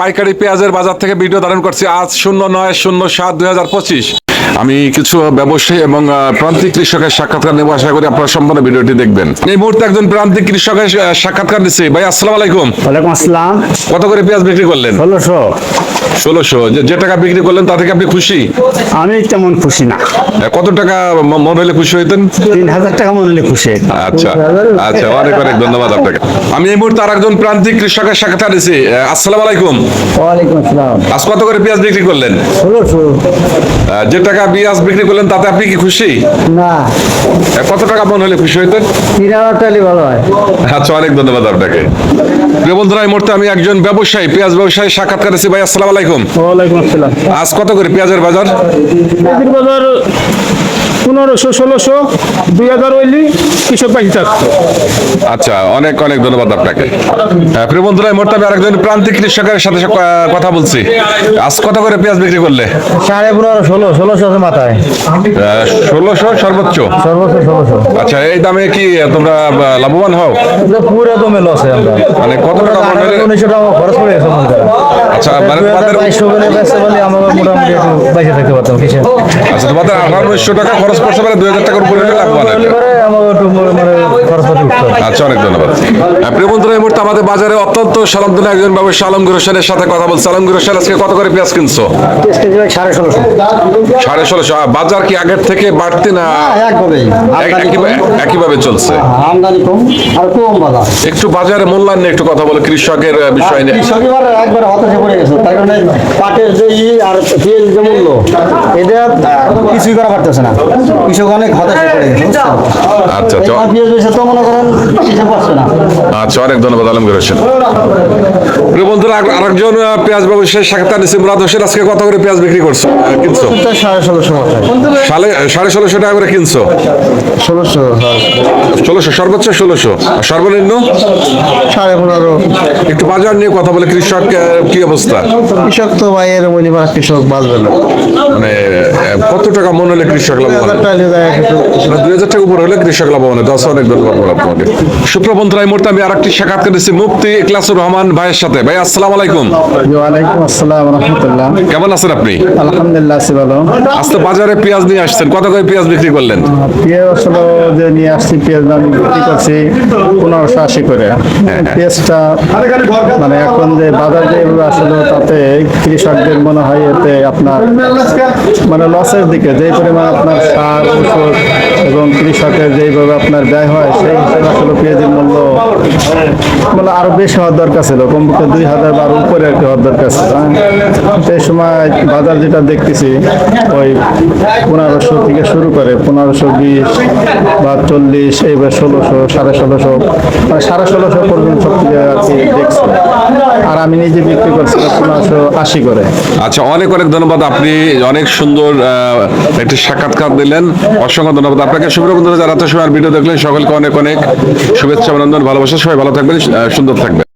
পাইকারি পেঁয়াজের বাজার থেকে ভিডিও ধারণ করছি। আজ শূন্য নয় শূন্য সাত দুই হাজার পঁচিশ। আমি কিছু ব্যবসায়ী এবং প্রান্তিক কৃষকের সাক্ষাৎকার নেব। আশা করি আপনারা সম্পূর্ণ ভিডিওটি দেখবেন। এই মুহূর্তে একজন প্রান্তিক কৃষকের সাক্ষাৎকার দিচ্ছি ভাই আসসালাম আলাইকুম। ওয়ালাইকুম আসসালাম। কত করে পেঁয়াজ বিক্রি করলেন? ষোলোশো। ষোলোশো। যে টাকা বিক্রি করলেন তা থেকে আপনি খুশি? আমি তেমন খুশি না। কত টাকা মন হলে খুশি হইতেন? তিন হাজার টাকা মনে হলে খুশি আচ্ছা আচ্ছা অনেক অনেক ধন্যবাদ আপনাকে। আমি এই মুহূর্তে আর একজন প্রান্তিক কৃষকের সাক্ষাৎকার দিচ্ছি আসসালাম আলাইকুম। ওয়ালাইকুম আসসালাম। আজ কত করে পেঁয়াজ বিক্রি করলেন? ষোলোশো। যে টাকা পেঁয়াজ বিক্রি করলেন তাতে আপনি কি খুশি? না। কত টাকা মন হলে খুশি হইতেন? তিন হাজার টাকা ভালো হয়। আচ্ছা অনেক ধন্যবাদ আপনাকে। প্রিয় বন্ধুরা এই মুহূর্তে আমি একজন ব্যবসায়ী পেঁয়াজ ব্যবসায়ী সাক্ষাৎকার দিচ্ছি ভাই আসসালাম আলাইকুম। ওয়ালাইকুম আসসালাম। আজ কত করে পেঁয়াজের বাজার? পেঁয়াজের বাজার পনেরোশো ষোলোশো দুই হাজার ওইলি কৃষক পাখি চারশো আচ্ছা অনেক অনেক ধন্যবাদ আপনাকে। হ্যাঁ, প্রিয় বন্ধুরা এই মুহূর্তে আমি আরেকজন প্রান্তিক কৃষকের সাথে কথা বলছি। আজ কত করে পেঁয়াজ বিক্রি করলে? সাড়ে পনেরো ষোলো ষোলোশো আছে মাথায়? ষোলোশো সর্বোচ্চ। সর্বোচ্চ ষোলোশো। আচ্ছা এই দামে কি তোমরা লাভবান হও? পুরো দমে লসে আমরা। মানে কত টাকা মন উনিশশো টাকা খরচ করে গেছে আচ্ছা মানে তোমাদের বাইশশো করে বেচতে আমরা মোটামুটি একটু বাইশে থাকতে পারতাম কিসে আচ্ছা তোমাদের আঠারো উনিশশো টাকা খরচ করতে পারে দুই হাজার টাকার উপরে লাভবান। আমার একটু মানে খরচ পাতি আচ্ছা অনেক ধন্যবাদ। হ্যাঁ, প্রিয় বন্ধুরা এই মুহূর্তে আমাদের বাজারে অত্যন্ত সালামদুল একজন ব্যবসায়ী আলমগীর হোসেনের সাথে কথা বলছে। আলমগীর হোসেন আজকে কত করে পেঁয়াজ কিনছো? সাড়ে ষোলোশো। বাজার কি আগের থেকে বাড়তি না একইভাবে- চলছে? আমদানি কম আর কম বাজার। একটু বাজারে মূল্যায়ন নিয়ে একটু কথা বলে কৃষকের বিষয় নিয়ে। কৃষক একবার হতাশে পড়ে গেছে তার কারণে পাটের যে ই আর তেল যে মূল্য এটা কিছুই করা পারতেছে না। কৃষক অনেক হতাশে পড়ে গেছে আচ্ছা আচ্ছা পেঁয়াজ বেচে তো মনে করেন আচ্ছা অনেক ধন্যবাদ আলমগীর হোসেন। প্রিয় বন্ধুরা আরেকজন পেঁয়াজ ব্যবসায়ী সাক্ষাৎ নিচ্ছে মুরাদ হোসেন। আজকে কত করে পেঁয়াজ বিক্রি করছ? কিনছো? সাড়ে ষোলোশো সাড়ে ষোলোশো টাকা করে কিনছো। ষোলোশো ষোলোশো সর্বোচ্চ ষোলোশো। আর সর্বনিম্ন? সাড়ে পনেরো। একটু বাজার নিয়ে কথা বলে কৃষক কি অবস্থা? কৃষক তো ভাই এর কৃষক বাঁচবে না। মানে কত টাকা মনে হলে কৃষক লাভবান? দুই হাজার টাকা উপর হলে কৃষক হয়। দশ অনেক ধন্যবাদ আপনাকে সুপ্র বন্ধুরা এই মুহূর্তে আমি আর একটি সাক্ষাৎ করেছি মুফতি ইকলাসুর রহমান ভাইয়ের সাথে। ভাই আসসালাম আলাইকুম। ওয়ালাইকুম আসসালাম রহমতুল্লাহ। কেমন আছেন আপনি? আলহামদুলিল্লাহ আছি ভালো। আজ তো বাজারে পেঁয়াজ নিয়ে আসছেন। কত করে পেঁয়াজ বিক্রি করলেন? পেঁয়াজ আসলে যে নিয়ে আসছি পেঁয়াজ দাম বিক্রি করছি পনেরোশো আশি করে। পেঁয়াজটা মানে এখন যে বাজার আসলে তাতে কৃষকদের মনে হয় এতে আপনার মানে লসের দিকে যে পরিমাণ আপনার সার ওষুধ এবং কৃষকের যেইভাবে আপনার ব্যয় হয়, সেই হিসেবে আসলে পেঁয়াজের মূল্য মানে আরও বেশি হওয়ার দরকার ছিল। কমপক্ষে দুই হাজার বার উপরে আর কি হওয়ার দরকার ছিল হ্যাঁ। সেই সময় বাজার যেটা দেখতেছি, ওই পনেরোশো থেকে শুরু করে পনেরোশো বিশ বা চল্লিশ, এইবার ষোলোশো, সাড়ে ষোলোশো মানে সাড়ে ষোলোশো পর্যন্ত সব থেকে আর কি দেখছি। আর আমি নিজে বিক্রি করছিলাম পনেরোশো আশি করে। আচ্ছা অনেক অনেক ধন্যবাদ। আপনি অনেক সুন্দর একটি সাক্ষাৎকার দিলেন। অসংখ্য ধন্যবাদ। আপনাকে শুভ্র বন্ধুরা, যারা তো সময় ভিডিও দেখলেন, সকলকে অনেক অনেক শুভেচ্ছা, অভিনন্দন, ভালোবাসা। সবাই ভালো থাকবেন সুন্দর থাকবেন।